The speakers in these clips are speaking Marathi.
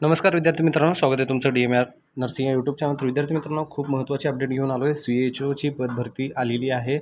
नमस्कार विद्यार्थी मित्रांनो स्वागत आहे तुमचं डी एम आर नर्सिंग या यूट्यूब चॅनल विद्यार्थी मित्रांनो खूप महत्त्वाची अपडेट घेऊन आलो आहे सी एच ओची पदभरती आलेली आहे.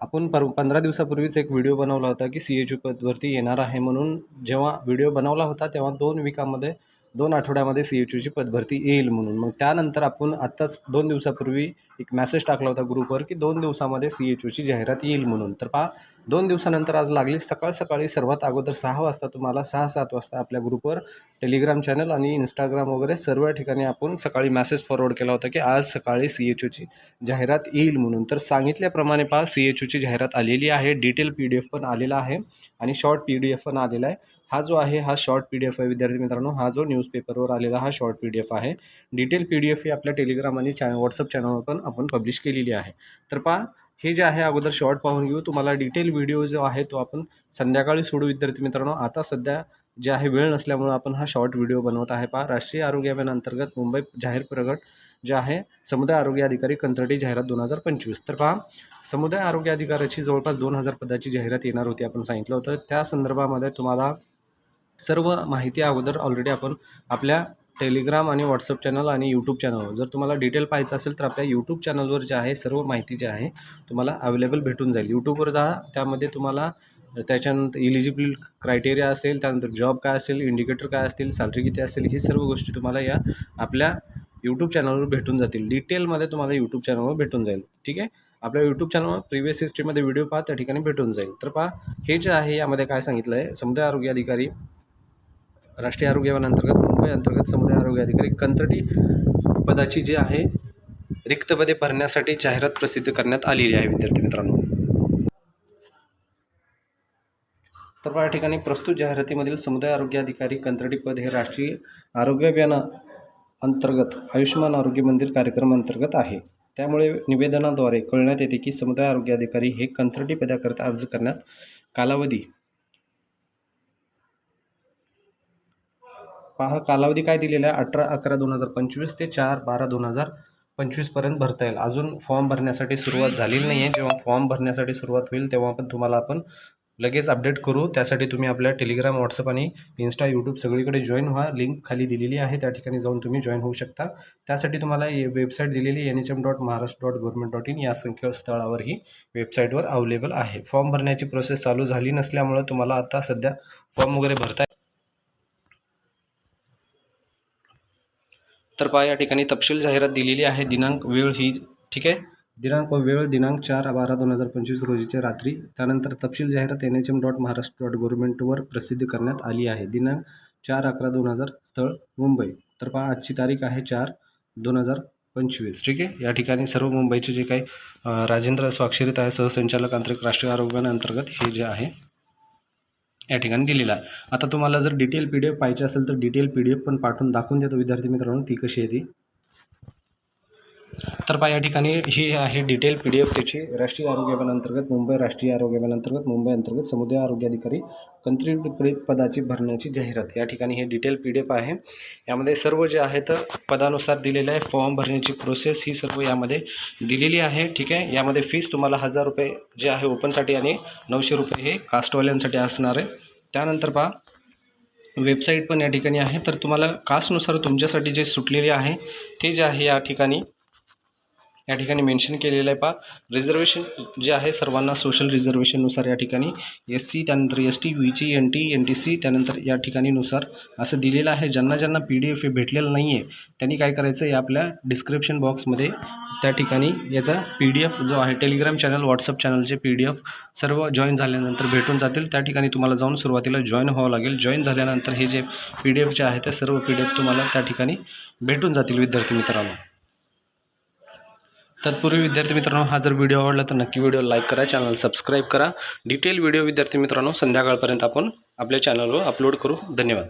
आपण पर पंधरा दिवसापूर्वीच एक व्हिडिओ बनवला होता की सी एच ओ पदभरती येणार आहे म्हणून जेव्हा व्हिडिओ बनवला होता तेव्हा दोन विकामध्ये दोन आठवड्यामध्ये सी एच ओची पदभरती येईल म्हणून. मग त्यानंतर आपण आत्ताच दोन दिवसापूर्वी एक मॅसेज टाकला होता ग्रुपवर की दोन दिवसामध्ये सी एच ओची जाहिरात येईल म्हणून. तर पहा दोन दिवसानंतर आज लागली सकाळ सकाळी सर्वात अगोदर सहा वाजता तुम्हाला सहा सात वाजता आपल्या ग्रुपवर टेलिग्राम चॅनल आणि इंस्टाग्राम वगैरे सर्व ठिकाणी आपण सकाळी मेसेज फॉरवर्ड केला होता की आज सकाळी सी एच ओची जाहिरात येईल म्हणून. तर सांगितल्याप्रमाणे पहा सी एच ओची जाहिरात आलेली आहे डिटेल पी डी एफ पण आलेला आहे आणि शॉर्ट पी डी एफ पण आलेला आहे. हा जो आहे हा शॉर्ट पी डी एफ आहे विद्यार्थी मित्रांनो हा जो न्यूजपेपरवर आलेला हा शॉर्ट पी डी एफ आहे. डिटेल पी डी एफ ही आपल्या टेलिग्राम आणि चॅ व्हॉट्सअप चॅनलवर पण आपण पब्लिश केलेली आहे. तर पहा हे जे आहे अगोदर शॉर्ट पाहून घेऊ. तुम्हाला डिटेल व्हिडिओ जो आहे तो आपण संध्याकाळी सोडू विद्यार्थी मित्रांनो. आता सध्या जे आहे वेळ नसल्यामुळं आपण हा शॉर्ट व्हिडिओ बनवत आहे. पहा राष्ट्रीय आरोग्य अभियान अंतर्गत मुंबई जाहीर प्रगट जे आहे समुदाय आरोग्य अधिकारी कंत्राटी जाहिरात दोन हजार पंचवीस. तर पहा समुदाय आरोग्य अधिकाऱ्याची जवळपास दोन हजार पदाची जाहिरात येणार होती आपण सांगितलं होतं. त्या संदर्भामध्ये तुम्हाला सर्व माहिती अगोदर ऑलरेडी आपण आपल्या टेलिग्राम आणि व्हॉट्सअप चॅनल आणि यूट्यूब चॅनलवर. जर तुम्हाला डिटेल पाहायचं असेल तर आपल्या यूट्यूब चॅनलवर जे आहे सर्व माहिती जी आहे तुम्हाला अवेलेबल भेटून जाईल. यूट्यूबवर जा त्यामध्ये तुम्हाला त्याच्यानंतर इलिजिबल क्रायटेरिया असेल त्यानंतर जॉब काय असेल इंडिकेटर काय असतील सॅलरी किती असेल ही सर्व गोष्टी तुम्हाला या आपल्या यूट्यूब चॅनलवर भेटून जातील. डिटेलमध्ये तुम्हाला यूट्यूब चॅनलवर भेटून जाईल. ठीक आहे? आपल्या यूट्यूब चॅनलवर प्रिव्हियस हिस्ट्रीमध्ये व्हिडिओ पहा त्या ठिकाणी भेटून जाईल. तर पहा हे जे आहे यामध्ये काय सांगितलं आहे समुदाय आरोग्य अधिकारी राष्ट्रीय आरोग्य अंतर्गत मुंबई अंतर्गत समुदाय आरोग्य अधिकारी कंत्रटी पदाची जी आहे रिक्त पदे भरण्यासाठी जाहिरात प्रसिद्ध करण्यात आलेली आहे विद्यार्थी मित्रांनो. तर या ठिकाणी प्रस्तुत जाहिरातीमधील समुदाय आरोग्य अधिकारी कंत्रटी पद हे राष्ट्रीय आरोग्य अभियाना अंतर्गत आयुष्यमान आरोग्य मंदिर कार्यक्रम अंतर्गत आहे. त्यामुळे निवेदनाद्वारे कळण्यात येते की समुदाय आरोग्य अधिकारी हे कंत्राटी पदाकरता अर्ज करण्यात कालावधी पहा कालावधी काय दिलेला आहे? अठरा अकरा दोन हजार पंचवीस ते चार बारा दोन हजार पंचवीसपर्यंत भरता येईल. अजून फॉर्म भरण्यासाठी सुरुवात झालेली नाही आहे जेव्हा फॉर्म भरण्यासाठी सुरुवात होईल तेव्हा पण तुम्हाला आपण लगेच अपडेट करू. त्यासाठी तुम्ही आपल्या टेलिग्राम व्हॉट्सअप आणि इन्स्टा यूट्यूब सगळीकडे जॉईन व्हा. लिंक खाली दिलेली आहे. त्या ठिकाणी जाऊन तुम्ही जॉईन होऊ शकता. त्यासाठी तुम्हाला वेबसाईट दिलेली N H M dot Maharashtra dot government dot in या संकेतस्थळावर ही वेबसाईटवर अवेलेबल आहे. फॉर्म भरण्याची प्रोसेस चालू झाली नसल्यामुळं तुम्हाला आता सध्या फॉर्म वगैरे भरता तर पहा या ठिकाणी तपशील जाहिरात दिलेली आहे. दिनांक वेळ ही ठीक आहे? दिनांक व वेळ दिनांक चार बारा दोन हजार पंचवीस रोजीच्या रात्री. त्यानंतर तपशील जाहिरात N H M dot Maharashtra dot गव्हर्मेंटवर प्रसिद्ध करण्यात आली आहे. दिनांक चार अकरा दोन हजार स्थळ मुंबई. तर पहा आजची तारीख आहे चार दोन हजार पंचवीस. ठीक आहे? या ठिकाणी सर्व मुंबईचे जे काही राजेंद्र स्वाक्षरित आहे सहसंचालक आंतरिक राष्ट्रीय आरोग्य अंतर्गत हे जे आहे या ठिकाणी दिलेला आहे. आता तुम्हाला जर डिटेल पी डी एफ पाहिजे असेल तर डिटेल पी डी एफ पण पाठवून दाखवून देतो विद्यार्थी मित्रांनो ती कशी आहे ती. तर पहा या ठिकाणी ही आहे डिटेल पी डी एफ त्याची. राष्ट्रीय आरोग्य अभियानांतर्गत मुंबई राष्ट्रीय आरोग्य अभियानांतर्गत मुंबई अंतर्गत समुदाय आरोग्य अधिकारी कंत्री पदाची भरण्याची जाहिरात. या ठिकाणी हे डिटेल पी डी एफ आहे. यामध्ये सर्व जे आहेत पदानुसार दिलेले आहे. फॉर्म भरण्याची प्रोसेस ही सर्व यामध्ये दिलेली आहे. ठीक आहे? यामध्ये फीस तुम्हाला हजार रुपये जे आहे ओपनसाठी आणि नऊशे रुपये हे कास्टवाल्यांसाठी असणार आहे. त्यानंतर पहा वेबसाईट पण या ठिकाणी आहे. तर तुम्हाला कास्टनुसार तुमच्यासाठी जे सुटलेले आहे ते जे आहे या ठिकाणी या ठिकाणी मेन्शन केलेलं आहे पहा. रिझर्वेशन जे आहे सर्वांना सोशल रिझर्वेशननुसार या ठिकाणी एस सी त्यानंतर S T V J N T N T C त्यानंतर या ठिकाणी नुसार असं दिलेलं आहे. ज्यांना ज्यांना पी डी एफ हे भेटलेलं नाही आहे त्यांनी काय करायचं आहे आपल्या डिस्क्रिप्शन बॉक्समध्ये त्या ठिकाणी याचा पी डी एफ जो आहे टेलिग्राम चॅनल व्हॉट्सअप चॅनलचे पी डी एफ सर्व जॉईन झाल्यानंतर भेटून जातील. त्या ठिकाणी तुम्हाला जाऊन सुरुवातीला जॉईन व्हावं लागेल. जॉईन झाल्यानंतर हे जे पी डी एफ जे आहे ते सर्व पी डी एफ तुम्हाला त्या ठिकाणी भेटून जातील विद्यार्थी मित्रांनो. तत्पूर्वी विद्यार्थी मित्रांनो हा जर व्हिडिओ आवडला तर नक्की व्हिडिओ लाईक करा चॅनल सबस्क्राईब करा. डिटेल व्हिडिओ विद्यार्थी मित्रांनो संध्याकाळपर्यंत आपण आपल्या चॅनलवर अपलोड करू. धन्यवाद.